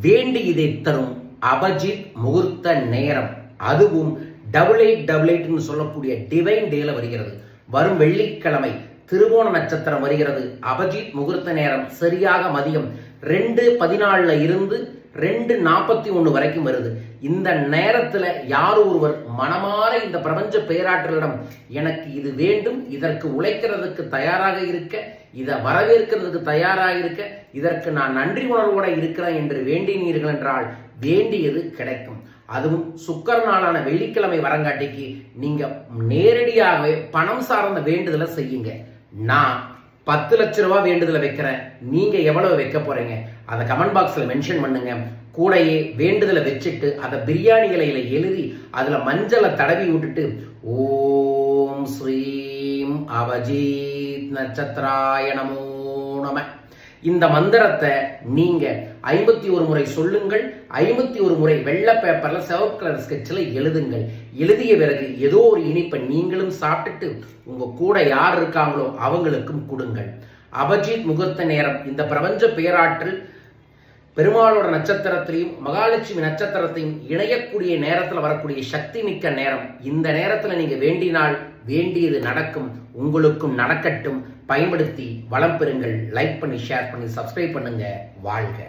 வேண்டியதை தரும் அபஜித் முகூர்த்த நேரம். அதுவும் டபுள் எயிட் டபுள் எயிட்னு சொல்லக்கூடிய டிவைன் டேல வருகிறது. வரும் வெள்ளிக்கிழமை திருவோண நட்சத்திரம் வருகிறது. அபஜித் முகூர்த்த நேரம் சரியாக மதியம் ரெண்டு பதினாலுல இருந்து ரெண்டு நாற்பத்தி ஒன்று வரைக்கும் வருது. இந்த நேரத்துல யார் ஒருவர் மனமாற இந்த பிரபஞ்ச பேராற்றலிடம் எனக்கு இது வேண்டும் இதற்கு உழைக்கிறதுக்கு தயாராக இருக்க இதை வரவேற்கிறதுக்கு தயாராக இருக்க இதற்கு நான் நன்றி உணர்வோட இருக்கிறேன் என்று வேண்டினீர்கள் என்றால் வேண்டியது கிடைக்கும். அதுவும் சுக்கர நாளான வெள்ளிக்கிழமை வரங்காட்டிக்கு நீங்க நேரடியாகவே பணம் சார்ந்த வேண்டுதலை செய்யுங்க. நான் பத்து லட்ச ரூபா வேண்டுதலை வைக்கிறேன். நீங்க எவ்வளவு வைக்க போறீங்க? அதை கமெண்ட் பாக்ஸ்ல மென்ஷன் பண்ணுங்க. கூடையே வேண்டுதலை வச்சுட்டு அதை பிரியாணி இலையில எழுதி அதுல மஞ்சளை தடவி விட்டுட்டு ஓம் ஸ்ரீம் அவஜீத் நட்சத்திராய நமோ நம. இந்த மந்திரத்தை நீங்க ஐம்பத்தி ஒரு முறை சொல்லுங்கள் ஐம்பத்தி ஒரு முறை வெள்ளை பேப்பர்ல சிவப்பு கலர் ஸ்கெட்சில் எழுதுங்கள். எழுதிய பிறகு ஏதோ ஒரு இனிப்பை நீங்களும் சாப்பிட்டுட்டு உங்க கூட யார் இருக்காங்களோ அவங்களுக்கும் கொடுங்கள். அபஜித் முகூர்த்த நேரம். இந்த பிரபஞ்ச பேராற்றல் பெருமாளோட நட்சத்திரத்திலையும் மகாலட்சுமி நட்சத்திரத்தையும் இணையக்கூடிய நேரத்தில் வரக்கூடிய சக்தி மிக்க நேரம். இந்த நேரத்தில் நீங்க வேண்டினால் வேண்டியது நடக்கும். உங்களுக்கும் நடக்கட்டும். பயன்படுத்தி வளம் பெறுங்கள். லைக் பண்ணி ஷேர் பண்ணி சப்ஸ்கிரைப் பண்ணுங்கள் வாழ்க.